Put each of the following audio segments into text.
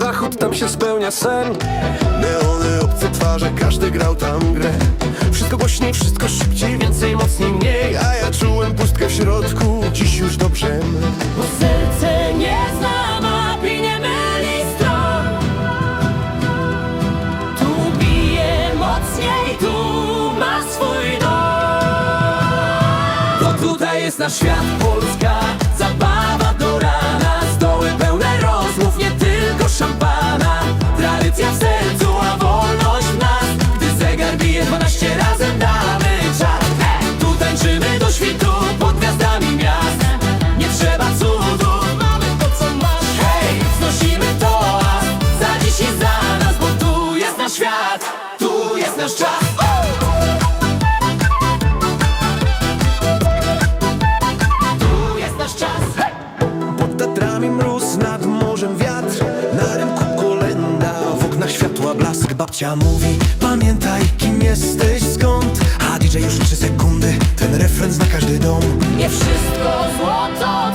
zachód, tam się spełnia sen. Neony, obce twarze, każdy grał tam grę. Wszystko głośniej, wszystko szybciej, więcej, mocniej, mniej. A ja czułem pustkę w środku, dziś już dobrze. My Bo serce nie zna map i nie myli stron Tu bije mocniej, tu ma swój dom. To tutaj jest nasz świat, Polska. Zabawa nasz czas. Tu jest nasz czas. Pod Tatrami mróz, nad morzem wiatr. Na rynku kolenda, w oknach światła blask. Babcia mówi, pamiętaj kim jesteś, skąd? A DJ już trzy sekundy, ten refren zna każdy dom. Nie wszystko złoto,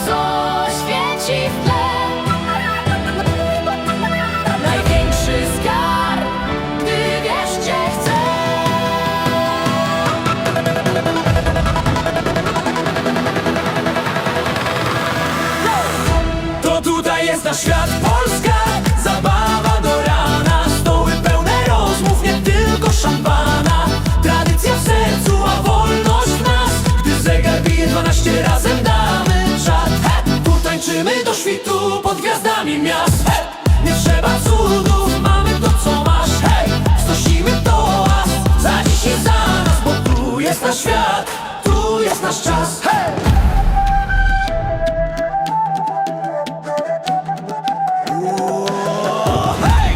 nasz świat, Polska Zabawa do rana. Stoły pełne rozmów, nie tylko szampana. Tradycja w sercu, a wolność w nas. Gdy zegar bije 12 razem damy czat He! Tu tańczymy do świtu pod gwiazdami miast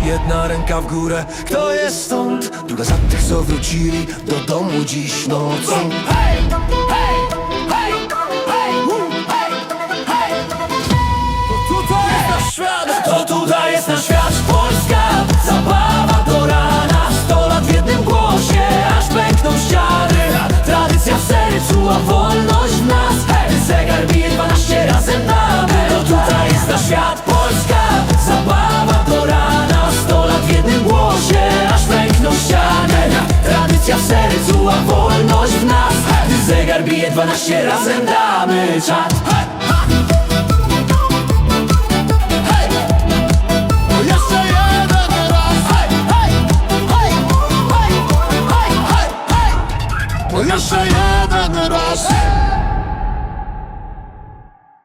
Jedna ręka w górę, kto jest stąd? Druga za tych, co wrócili do domu dziś nocą Hej, Zegar bije 12 razem damy czat Jeszcze jeden raz. Hej, hej, hej, hej, hej, hej, hej. Jeszcze jeden raz